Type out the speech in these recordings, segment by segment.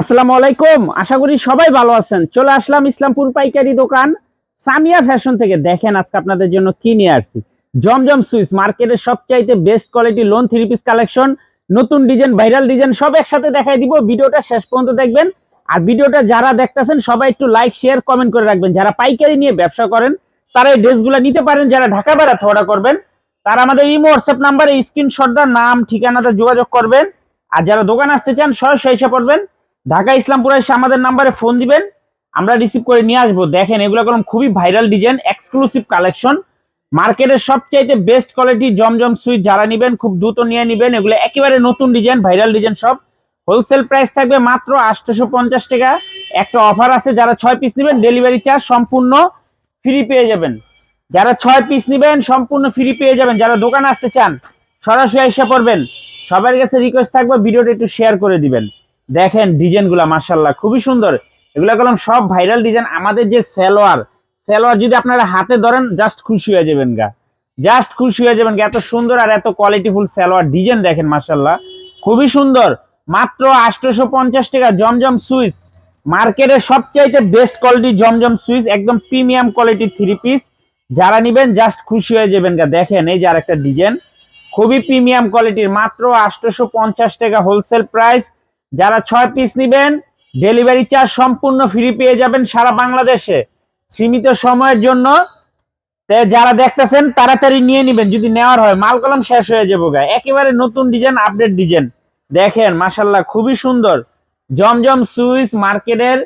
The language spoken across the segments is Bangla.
আসসালামু আলাইকুম। আশা করি সবাই ভালো আছেন। চলে আসলাম ইসলামপুর পাইকারি দোকান। সামিয়া ফ্যাশন থেকে দেখেন আজকে আপনাদের জন্য কি নিয়ে আসছি। জমজম সুইচ মার্কেটের সবচাইতে best quality lawn three piece collection. নতুন ডিজাইন, ভাইরাল ডিজাইন সব একসাথে দেখাই দিব। ভিডিওটা শেষ পর্যন্ত দেখবেন। আর ভিডিওটা যারা দেখতেছেন, সবাই একটু লাইক, শেয়ার, কমেন্ট করে রাখবেন। যারা পাইকারি নিয়ে ব্যবসা করেন, তারা এই ড্রেসগুলো নিতে পারেন। যারা ঢাকা বেড়াতে অর্ডার করবেন, তারা আমাদের ইমো হোয়াটসঅ্যাপ নাম্বারে স্ক্রিনশটটা নাম, ঠিকানাতে যোগাযোগ করবেন। আর যারা দোকান আসতে চান, সরাসরি এসে পড়বেন। ঢাকা ইসলামপুরে এসে আমাদের নাম্বারে ফোন দিবেন, আমরা রিসিভ করে নিয়ে আসব। দেখেন, এগুলো কোনো খুবই ভাইরাল ডিজাইন এক্সক্লুসিভ কালেকশন মার্কেটের সবচাইতে বেস্ট কোয়ালিটি জমজম সুইচ যারা নেবেন, খুব দ্রুত নিয়ে নেবেন। এগুলো একেবারে নতুন ডিজাইন ভাইরাল ডিজাইন সব। হোলসেল প্রাইস থাকবে মাত্র আটশোশো পঞ্চাশ টাকা। একটা অফার আছে, যারা ছয় পিস নেবেন ডেলিভারি চার্জ সম্পূর্ণ ফ্রি পেয়ে যাবেন। যারা ছয় পিস নেবেন, সম্পূর্ণ ফ্রি পেয়ে যাবেন। যারা দোকানে আসতে চান, সরাসরি এসে পড়বেন। সবার কাছে রিকোয়েস্ট থাকবে, ভিডিওটা একটু শেয়ার করে দিবেন। দেখেন ডিজাইনগুলো মার্শাল্লাহ খুবই সুন্দর। এগুলো কলম সব ভাইরাল ডিজাইন। আমাদের যে সেলোয়ার সেলোয়ার যদি আপনারা হাতে ধরেন জাস্ট খুশি হয়ে যাবেন গা। জাস্ট খুশি হয়ে যাবেন এত সুন্দর আর এত কোয়ালিটিফুল সেলোয়ার ডিজাইন দেখেন মার্শাল্লাহ খুবই সুন্দর। মাত্র আটশোশো পঞ্চাশ টাকা জমজম সুইচ। মার্কেটের সবচাইতে বেস্ট কোয়ালিটি জমজম সুইচ, একদম প্রিমিয়াম কোয়ালিটির থ্রি পিস যারা নিবেন জাস্ট খুশি হয়ে যাবেন গা। দেখেন, এই যে আরেকটা ডিজাইন। খুবই প্রিমিয়াম কোয়ালিটির মাত্র আটশোশো পঞ্চাশ টাকা হোলসেল প্রাইস যারা ছয় পিস নেবেন ডেলিভারি চার্জ সম্পূর্ণ ফ্রি পেয়ে যাবেন সারা বাংলাদেশে। সীমিত সময়ের জন্য যারা দেখতেছেন, তাড়াতাড়ি নিয়ে নেবেন, যদি নেওয়ার হয়। মাল কলম শেষ হয়ে যাব গা। একেবারে নতুন ডিজাইন আপডেট ডিজাইন। দেখেন মাসাল্লাহ খুবই সুন্দর। জমজম সুইচ মার্কেটের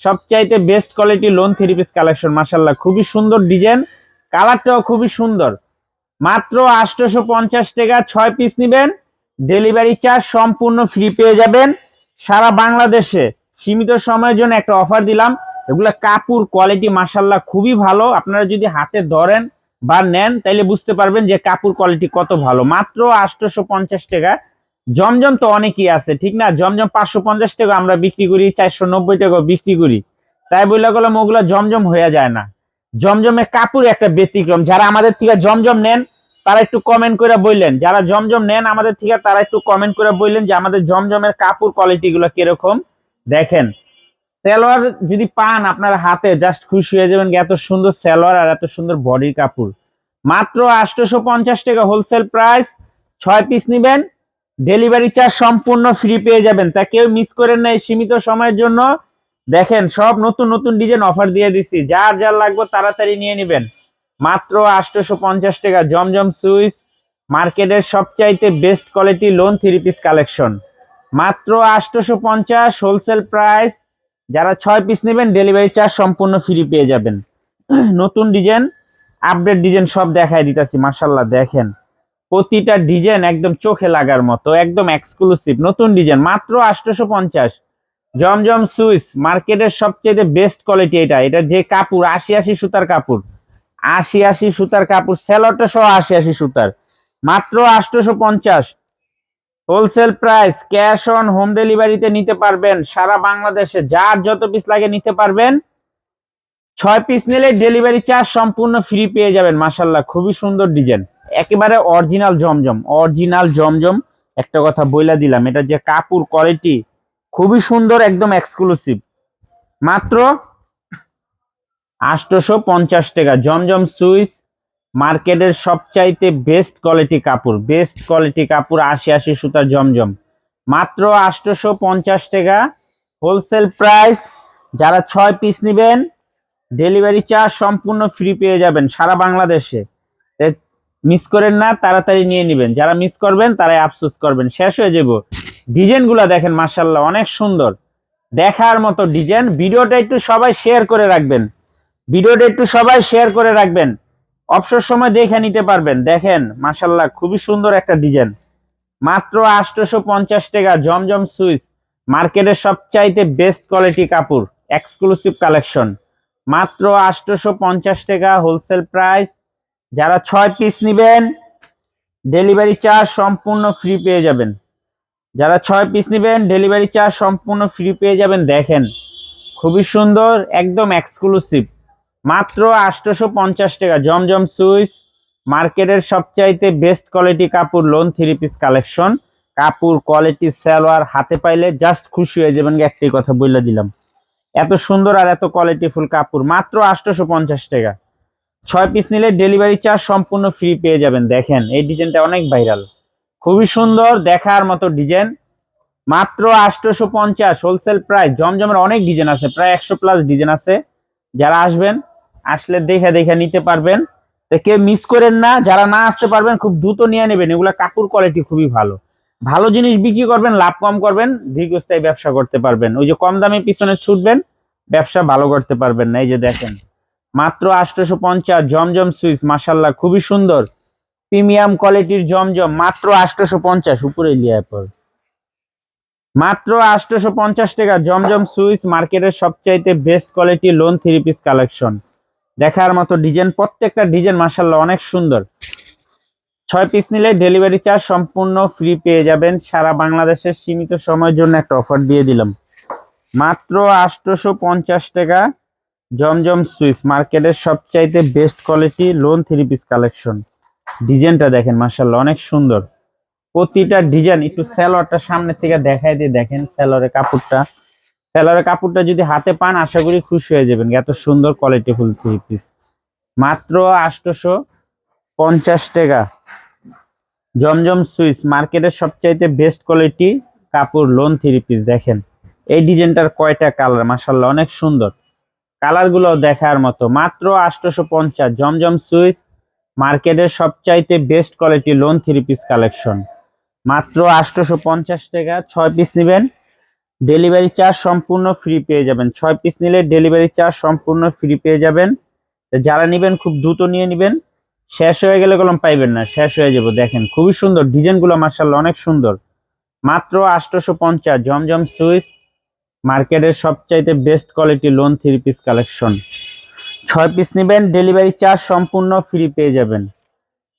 সবচাইতে best quality lawn three piece collection মাসাল্লাহ খুবই সুন্দর ডিজাইন। কালারটাও খুবই সুন্দর। মাত্র আটশোশো পঞ্চাশ টাকা ছয় পিস নেবেন। ডেলিভারি চার্জ সম্পূর্ণ ফ্রি পেয়ে যাবেন। সারা বাংলাদেশে সীমিত সময়ের জন্য একটা অফার দিলাম। এগুলা কাপড় কোয়ালিটি মাসাল্লাহ খুবই ভালো। আপনারা যদি হাতে ধরেন বা নেন, তাইলে বুঝতে পারবেন যে কাপড় কোয়ালিটি কত ভালো। মাত্র আটশোশো পঞ্চাশ টাকা। জমজম তো অনেকই আছে, ঠিক না? জমজম পাঁচশো পঞ্চাশ টাকা আমরা বিক্রি করি চারশো নব্বই টাকা বিক্রি করি। তাই বললে গেলাম ওগুলো জমজম হয়ে যায় না। জমজমে কাপড় একটা ব্যতিক্রম। যারা আমাদের থেকে জমজম নেন তারা একটু কমেন্ট করে বললেন। যারা জমজম নেন আমাদের থেকে, তারা একটু কমেন্ট করে বললেন যে, আমাদের জমজমের কাপড় কোয়ালিটি গুলো কীরকম? দেখেন, সালোয়ার যদি পান আপনার হাতে জাস্ট খুশি হয়ে যাবেন এত সুন্দর সালোয়ার আর এত সুন্দর বডির কাপড়। মাত্র আটশোশো পঞ্চাশ টাকা হোলসেল প্রাইস ছয় পিস নেবেন ডেলিভারি চার্জ সম্পূর্ণ ফ্রি পেয়ে যাবেন। তা কেউ মিস করেন না এই সীমিত সময়ের জন্য। দেখেন, সব নতুন নতুন ডিজাইন অফার দিয়ে দিচ্ছি যার যার লাগবে তাড়াতাড়ি নিয়ে নেবেন। মাত্র আটশোশো পঞ্চাশ টাকা জমজম সুইচ, মার্কেটের সবচাইতে best quality lawn three piece collection মাত্র আটশোশো পঞ্চাশ হোলসেল প্রাইস যারা ছয় পিস নেবেন ডেলিভারি চার্জ সম্পূর্ণ ফ্রি পেয়ে যাবেন। নতুন ডিজাইন আপডেট ডিজাইন সব দেখায় দিতেছি মার্শাল্লাহ দেখেন। প্রতিটা ডিজাইন একদম চোখে লাগার মতো, একদম এক্সক্লুসিভ নতুন ডিজাইন মাত্র আটশোশো পঞ্চাশ জমজম সুইচ, মার্কেটের সবচেয়ে বেস্ট কোয়ালিটি এটা এটা যে কাপড়, আশি আশি সুতার কাপড়। আশি আশি সুতার কাপড়, সেলরটা সহ আশি আশি সুতার। মাত্র আটশোশো পঞ্চাশ। Wholesale price cash on home ডেলিভারিতে নিতে পারবেন সারা বাংলাদেশে। যার যত পিস লাগে নিতে পারবেন। ছয় পিস নিলে ডেলিভারি চার্জ সম্পূর্ণ ফ্রি পেয়ে যাবেন মাসাল্লাহ খুবই সুন্দর ডিজাইন একেবারে অরিজিনাল জমজম অরিজিনাল জমজম। একটা কথা বইলা দিলাম, এটা যে কাপড় কোয়ালিটি খুবই সুন্দর, একদম এক্সক্লুসিভ মাত্র আটশোশো পঞ্চাশ টাকা। জমজম সুইচ মার্কেটের সবচাইতে বেস্ট কোয়ালিটি কাপড়। বেস্ট কোয়ালিটি কাপড়, আশি আশি সুতার জমজম। মাত্র আটশোশো পঞ্চাশ টাকা। হোলসেল প্রাইস যারা ছয় পিস নেবেন ডেলিভারি চার্জ সম্পূর্ণ ফ্রি পেয়ে যাবেন সারা বাংলাদেশে। মিস করেন না, তাড়াতাড়ি নিয়ে নেবেন। যারা মিস করবেন, তারাই আফসোস করবেন। শেষ হয়ে যাব। ডিজাইনগুলো দেখেন মার্শাল্লাহ অনেক সুন্দর। দেখার মতো ডিজাইন। ভিডিওটা একটু সবাই শেয়ার করে রাখবেন। ভিডিওটা একটু সবাই শেয়ার করে রাখবেন। অবসর সময় দেখে নিতে পারবেন। দেখেন মাসাল্লাহ খুবই সুন্দর একটা ডিজাইন। মাত্র আটশোশো পঞ্চাশ টাকা, জমজম সুইচ। মার্কেটের সবচাইতে বেস্ট কোয়ালিটি কাপড় এক্সক্লুসিভ কালেকশন মাত্র আটশোশো পঞ্চাশ টাকা হোলসেল প্রাইস যারা ছয় পিস নেবেন ডেলিভারি চার্জ সম্পূর্ণ ফ্রি পেয়ে যাবেন। যারা ছয় পিস নেবেন ডেলিভারি চার্জ সম্পূর্ণ ফ্রি পেয়ে যাবেন। দেখেন, খুবই সুন্দর, একদম এক্সক্লুসিভ মাত্র আটশোশো পঞ্চাশ টাকা। জমজম সুইচ, মার্কেটের সবচাইতে বেস্ট কোয়ালিটি কাপড় লোন থ্রি পিস কালেকশন কাপড় কোয়ালিটি সালোয়ার হাতে পাইলে জাস্ট খুশি হয়ে যাবেন একটাই কথা বলে দিলাম। এত সুন্দর আর এত কোয়ালিটি ফুল কাপড়, মাত্র আটশোশো পঞ্চাশ টাকা। ছয় পিস নিলে ডেলিভারি চার্জ সম্পূর্ণ ফ্রি পেয়ে যাবেন। দেখেন, এই ডিজাইনটা অনেক ভাইরাল খুবই সুন্দর দেখার মতো ডিজাইন মাত্র আটশোশো পঞ্চাশ হোলসেল প্রাইস জমজমের অনেক ডিজাইন আছে, প্রায় একশো প্লাস ডিজাইন আছে। যারা আসবেন, আসলে দেখে দেখে নিতে পারবেন। তো কেউ মিস করেন না, যারা না আসতে পারবেন, খুব দ্রুত নিয়ে নেবেন। এগুলা কাপড় কোয়ালিটি খুবই ভালো। ভালো জিনিস বিক্রি করবেন, লাভ কম করবেন, দীর্ঘস্থায়ী ব্যবসা করতে পারবেন। ওই যে কম দামে পিছনে ছুটবেন, ব্যবসা ভালো করতে পারবেন না। এই যে দেখেন, মাত্র আটশোশো পঞ্চাশ জমজম সুইচ মাসাল্লাহ খুবই সুন্দর। প্রিমিয়াম কোয়ালিটির জমজম, মাত্র আটশোশো পঞ্চাশ উপরে লিয়া পর। মাত্র আটশোশো পঞ্চাশ টাকা জমজম সুইচ মার্কেটের সবচাইতে best quality lawn three piece collection. দেখার মতো ডিজাইন, প্রত্যেকটা ডিজাইন মাসাল্লাহ অনেক সুন্দর। ছয় পিস নিলে ডেলিভারি চার্জ সম্পূর্ণ ফ্রি পেয়ে যাবেন। সারা বাংলাদেশের সীমিত সময়ের জন্য একটা অফার দিয়ে দিলাম। মাত্র আটশোশো পঞ্চাশ টাকা জমজম সুইচ মার্কেটের সবচাইতে best quality lawn three piece collection. ডিজাইনটা দেখেন মাসাল্লাহ অনেক সুন্দর। প্রতিটা ডিজাইন একটু স্যালোয়ারটা সামনে থেকে দেখাই দিয়ে দেখেন স্যালোয়ারের কাপড়টা। স্যালোয়ারের কাপড়টা যদি হাতে পান, আশা করি খুশি হয়ে যাবেন। এত সুন্দর কোয়ালিটি ফুল থ্রি পিস। মাত্র আটশোশো পঞ্চাশ টাকা। জমজম সুইচ, মার্কেটের সবচাইতে বেস্ট কোয়ালিটি কাপড় লোন থ্রি পিস দেখেন। এই ডিজাইনটার কয়টা কালার মাসাল্লাহ অনেক সুন্দর। কালারগুলো দেখার মতো। মাত্র আটশোশো পঞ্চাশ। জমজম সুইচ, মার্কেটের সবচাইতে best quality lawn three piece collection মাত্র আটশোশো পঞ্চাশ টাকা ছয় পিস নেবেন। ডেলিভারি চার্জ সম্পূর্ণ ফ্রি পেয়ে যাবেন। ছয় পিস নিলে ডেলিভারি চার্জ সম্পূর্ণ ফ্রি পেয়ে যাবেন। যারা নেবেন, খুব দ্রুত নিয়ে নেবেন। শেষ হয়ে গেলে কলম পাইবেন না, শেষ হয়ে যাব, দেখেন। খুবই সুন্দর, ডিজাইনগুলো মার্শাল্লাহ অনেক সুন্দর। মাত্র আটশোশো পঞ্চাশ জমজম সুইচ, মার্কেটের সবচাইতে best quality lawn three piece collection ছয় পিস নেবেন ডেলিভারি চার্জ সম্পূর্ণ ফ্রি পেয়ে যাবেন।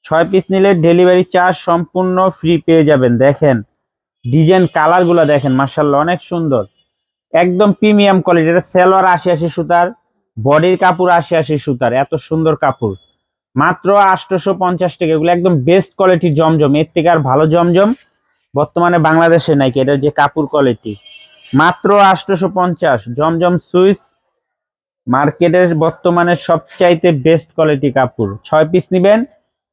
ছয় পিস নিলে ডেলিভারি চার্জ সম্পূর্ণ ফ্রি পেয়ে যাবেন। দেখেন ডিজাইন কালারগুলো দেখেন মার্শাল্লাহ অনেক সুন্দর। একদম প্রিমিয়াম কোয়ালিটি এটা সেলোয়ার আশি আশি সুতার, বডির কাপড় আশি আশি সুতার, এত সুন্দর কাপড়। মাত্র আটশোশো পঞ্চাশ টাকা, এগুলো একদম বেস্ট কোয়ালিটি জমজম, এর থেকে আর ভালো জমজম বর্তমানে বাংলাদেশে নাই, এটা যে কাপড় কোয়ালিটি মাত্র আটশোশো পঞ্চাশ, জমজম সুইচ মার্কেটের বর্তমানে সবচাইতে বেস্ট কোয়ালিটি কাপড়। ছয় পিস নেবেন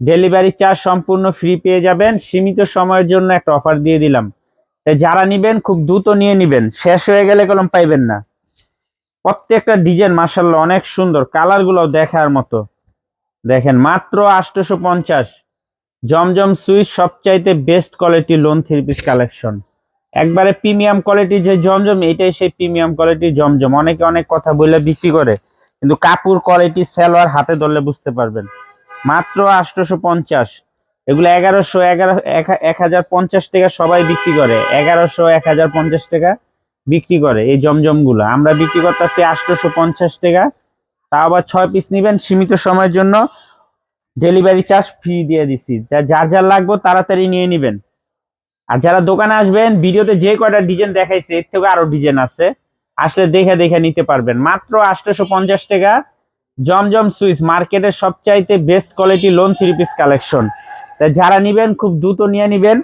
ডেলিভারি চার্জ সম্পূর্ণ ফ্রি পেয়ে যাবেন। সীমিত সময়ের জন্য একটা অফার দিয়ে দিলাম। তাই যারা নিবেন, খুব দ্রুত নিয়ে নিবেন। শেষ হয়ে গেলে কলম পাইবেন না। প্রত্যেকটা ডিজাইন মার্শাল্লাহ অনেক সুন্দর। কালারগুলো দেখার মতো। দেখেন, মাত্র আটশোশো পঞ্চাশ জমজম সুইচ সবচাইতে best quality lawn three piece collection একবারে প্রিমিয়াম কোয়ালিটি যে জমজম, এটাই সেই প্রিমিয়াম কোয়ালিটি জমজম। অনেকে অনেক কথা বলে বিক্রি করে। কিন্তু কাপড় কোয়ালিটি সেলোয়ার হাতে ধরলে বুঝতে পারবেন। মাত্র আটশোশো পঞ্চাশ এগুলো এগারোশো এগারো, এক হাজার পঞ্চাশ টাকা সবাই বিক্রি করে। এগারোশো এক হাজার পঞ্চাশ টাকা বিক্রি করে এই জমজমগুলো। আমরা বিক্রি করতেছি আটশোশো পঞ্চাশ টাকা। তা আবার ছয় পিস নেবেন সীমিত সময়ের জন্য। ডেলিভারি চার্জ ফ্রি দিয়ে দিছি। যা, যার যার লাগবে তাড়াতাড়ি নিয়ে নেবেন। আর যারা দোকানে আসবেন, ভিডিওতে যে কয়টা ডিজাইন দেখাইছে, এর থেকে আরও ডিজাইন আছে। আসলে দেখে দেখে নিতে পারবেন। মাত্র আটশোশো পঞ্চাশ টাকা জমজম সুইচ মার্কেটের সবচাইতে best quality lawn three piece collection তাই যারা নিবেন, খুব দ্রুত নিয়ে নিবেন।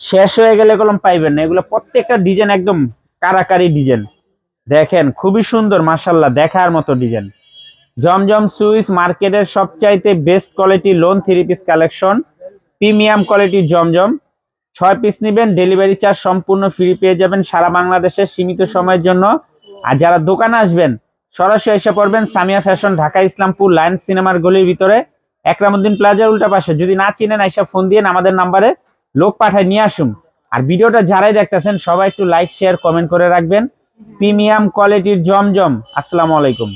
শেষ হয়ে গেলে কলম পাইবেন না। এগুলো প্রত্যেকটা ডিজাইন একদম কারাকারি ডিজাইন দেখেন, খুবই সুন্দর মাসাল্লাহ দেখার মতো ডিজাইন জমজম সুইচ মার্কেটের সবচাইতে best quality lawn three piece collection premium কোয়ালিটির জমজম। ছয় পিস নেবেন ডেলিভারি চার্জ সম্পূর্ণ ফ্রি পেয়ে যাবেন সারা বাংলাদেশের সীমিত সময়ের জন্য। আর যারা দোকানে আসবেন সরাসরি এসে পড়বেন সামিয়া ফ্যাশন, ঢাকা ইসলামপুর লাইন সিনেমার গলির ভিতরে। একরামুদ্দিন প্লাজার উল্টা পাশে। যদি না চিনেন এসে ফোন দিয়ে আমাদের নাম্বারে লোক পাঠায় নিয়ে আসুন। আর ভিডিওটা যারাই দেখতেছেন, সবাই একটু লাইক শেয়ার কমেন্ট করে রাখবেন। প্রিমিয়াম কোয়ালিটির জমজম। আসসালামু আলাইকুম।